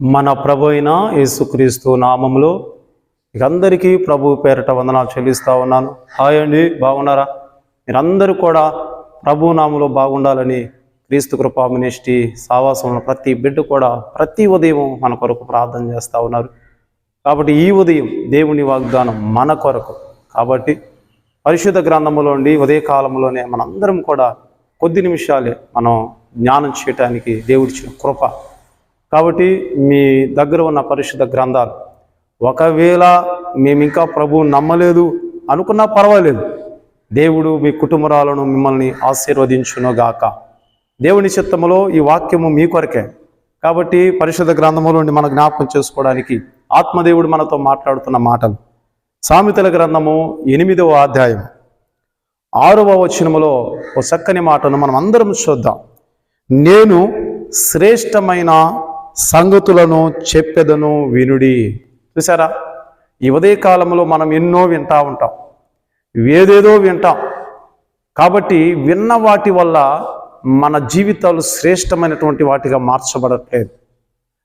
మన ప్రభు అయిన యేసుక్రీస్తు నామంలో మీరందరికీ ప్రభు పేరట వందనాలు చెల్లిస్తూ ఉన్నాను. హాయ్ అండి బాగున్నారా? మీరందరూ కూడా ప్రభు నామంలో బాగుండాలని క్రీస్తు కృపా మినిస్ట్రీ సావాసంలో ప్రతి బిడ్డ కూడా ప్రతి ఉదయం మన కొరకు ప్రార్థన చేస్తూ ఉన్నారు. కాబట్టి ఈ ఉదయం దేవుని వాగ్దానం మన కొరకు. కాబట్టి పరిశుద్ధ గ్రంథములోండి ఉదయ కాలంలోనే మనందరం కూడా కొద్ది నిమిషాలే మనం జ్ఞానం చేయటానికి దేవుడిచ్చిన కృప కాబట్టి మీ దగ్గర ఉన్న పరిశుద్ధ గ్రంథాలు ఒకవేళ మేము ఇంకా ప్రభువు నమ్మలేదు అనుకున్నా పర్వాలేదు. దేవుడు మీ కుటుంబరాలను మిమ్మల్ని ఆశీర్వదించునుగాక. దేవుని చిత్తములో ఈ వాక్యము మీ కొరకే. కాబట్టి పరిశుద్ధ గ్రంథములోని నుండి మన జ్ఞాపకం చేసుకోవడానికి ఆత్మదేవుడు మనతో మాట్లాడుతున్న మాటలు. సామెతల గ్రంథము ఎనిమిదవ అధ్యాయం. ఆరవ వచనములో ఓ చక్కని మాటను మనం అందరం చూద్దాం. నేను శ్రేష్టమైన సంగతులను చెప్పెదను వినుడి. చూసారా ఈ ఉదయ కాలంలో మనం ఎన్నో వింటా ఉంటాం. ఏదేదో వింటాం. కాబట్టి విన్న వాటి వల్ల మన జీవితాలు శ్రేష్టమైనటువంటి వాటిగా మార్చబడట్లేదు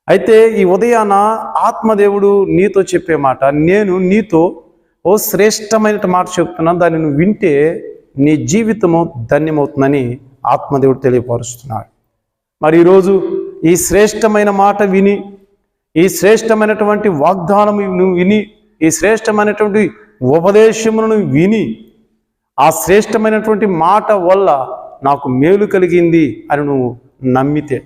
అయితే ఈ ఉదయాన ఆత్మదేవుడు నీతో చెప్పే మాట నేను నీతో ఓ శ్రేష్టమైన మాట చెప్తున్నాను. దాన్ని నువ్వు వింటే నీ జీవితము ధన్యమవుతుందని ఆత్మదేవుడు తెలియపరుస్తున్నాడు. మరి ఈరోజు ఈ శ్రేష్టమైన మాట విని ఈ శ్రేష్టమైనటువంటి వాగ్దానం నువ్వు విని ఈ శ్రేష్టమైనటువంటి ఉపదేశములను విని ఆ శ్రేష్టమైనటువంటి మాట వల్ల నాకు మేలు కలిగింది అని నువ్వు నమ్మితే.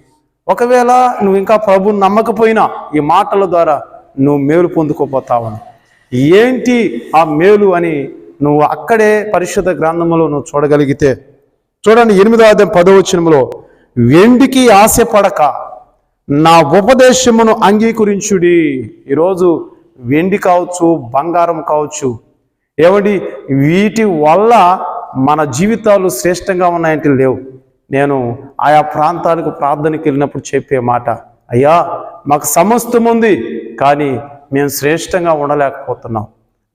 ఒకవేళ నువ్వు ఇంకా ప్రభు నమ్మకపోయినా ఈ మాటల ద్వారా నువ్వు మేలు పొందుకోపోతావని ఏంటి ఆ మేలు అని నువ్వు అక్కడే పరిశుద్ధ గ్రంథంలో నువ్వు చూడగలిగితే? చూడండి ఎనిమిదో అధ్యాయం పదవచనములో వెండికి ఆశపడక? నా ఉపదేశమును అంగీకరించుడి. ఈరోజు వెండి కావచ్చు బంగారం కావచ్చు ఏమండి వీటి వల్ల మన జీవితాలు శ్రేష్టంగా ఉన్నాయంటే లేవు. నేను ఆయా ప్రాంతాలకు ప్రార్థనకి వెళ్ళినప్పుడు చెప్పే మాట అయ్యా మాకు సమస్తం ఉంది కానీ మేము శ్రేష్టంగా ఉండలేకపోతున్నాం.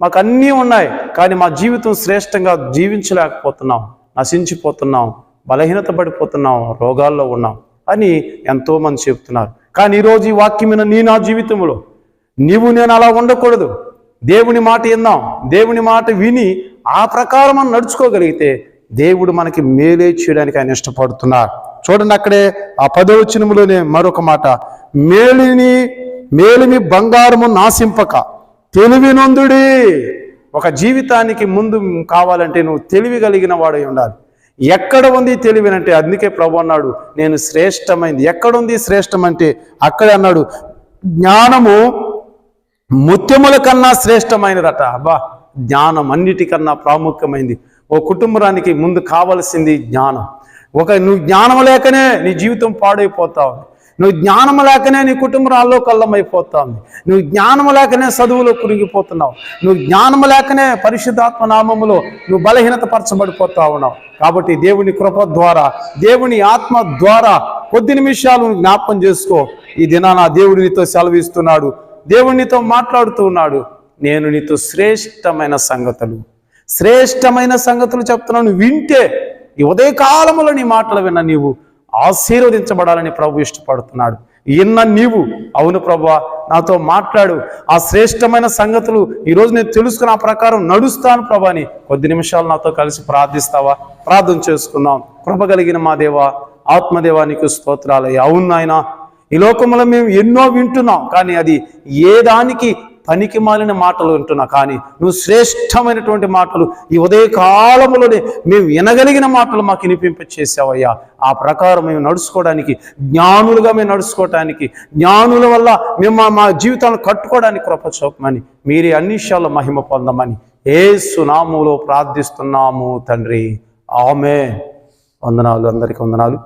మాకు అన్నీ ఉన్నాయి కానీ మా జీవితం శ్రేష్టంగా జీవించలేకపోతున్నాం నశించిపోతున్నాం. బలహీనత పడిపోతున్నాం రోగాల్లో ఉన్నాం అని ఎంతోమంది చెప్తున్నారు. కానీ ఈరోజు ఈ వాక్యమైన నీ నా జీవితంలో నీవు నేను అలా ఉండకూడదు. దేవుని మాట విందాం దేవుని మాట విని ఆ ప్రకారం మనం నడుచుకోగలిగితే దేవుడు మనకి మేలే చేయడానికి ఆయన ఇష్టపడుతున్నారు. చూడండి అక్కడే ఆ పదవచనములోనే మరొక మాట. మేలిని మేలిమి బంగారము నాశింపక తెలివినందుడి. ఒక జీవితానికి ముందు కావాలంటే నువ్వు తెలివి కలిగిన వాడై ఉండాలి. ఎక్కడ ఉంది తెలివి అంటే అందుకే ప్రభు అన్నాడు నేను శ్రేష్టమైంది. ఎక్కడుంది శ్రేష్టం అంటే అక్కడే అన్నాడు జ్ఞానము ముత్యముల కన్నా శ్రేష్టమైనదట. అబ్బా జ్ఞానం అన్నిటికన్నా ప్రాముఖ్యమైంది. ఓ కుటుంబానికి ముందు కావలసింది జ్ఞానం. ఒక నువ్వు జ్ఞానం లేకనే నీ జీవితం పాడైపోతావు నువ్వు జ్ఞానం లేకనే నీ కుటుంబాల్లో కళ్ళమైపోతావు నువ్వు జ్ఞానం లేకనే చదువులో కురిగిపోతున్నావు. నువ్వు జ్ఞానం లేకనే పరిశుద్ధాత్మ నామములో నువ్వు బలహీనత పరచబడిపోతా ఉన్నావు. కాబట్టి దేవుని కృప ద్వారా దేవుని ఆత్మ ద్వారా కొద్ది నిమిషాలు జ్ఞాపకం చేసుకో. ఈ దినాన దేవుడు నీతో సెలవిస్తున్నాడు. దేవునితో మాట్లాడుతూ ఉన్నాడు. నేను నీతో శ్రేష్టమైన సంగతులు శ్రేష్టమైన సంగతులు చెప్తున్నాను. వింటే ఈ ఉదయకాలములో నీ మాటలు విన్న నీవు ఆశీర్వదించబడాలని ప్రభు ఇష్టపడుతున్నాడు. ఇన్న నీవు. అవును ప్రభు నాతో మాట్లాడు. ఆ శ్రేష్టమైన సంగతులు ఈరోజు నేను తెలుసుకున్న ఆ ప్రకారం నడుస్తాను ప్రభా అని కొద్ది నిమిషాలు నాతో కలిసి ప్రార్థిస్తావా? ప్రార్థన చేసుకుందాం. కృప కలిగిన మా దేవా ఆత్మదేవానికి స్తోత్రాలయ్యా. అవును నాయన ఈ లోకంలో మేము ఎన్నో వింటున్నాం కానీ అది ఏ దానికి పనికి మాలిన మాటలు వింటున్నా కానీ నువ్వు శ్రేష్టమైనటువంటి మాటలు ఈ ఉదయ కాలంలోనే మేము వినగలిగిన మాటలు మాకు వినిపింపచేసావయ్యా. ఆ ప్రకారం మేము నడుచుకోవడానికి జ్ఞానులుగా మేము నడుచుకోవడానికి జ్ఞానుల వల్ల మేము మా మా జీవితాలను కట్టుకోవడానికి కృప చూపమని మీరే అన్ని విషయాల్లో మహిమ పొందమని ఏ సునాములో ప్రార్థిస్తున్నాము తండ్రి. ఆమె వందనాలు అందరికీ వందనాలు.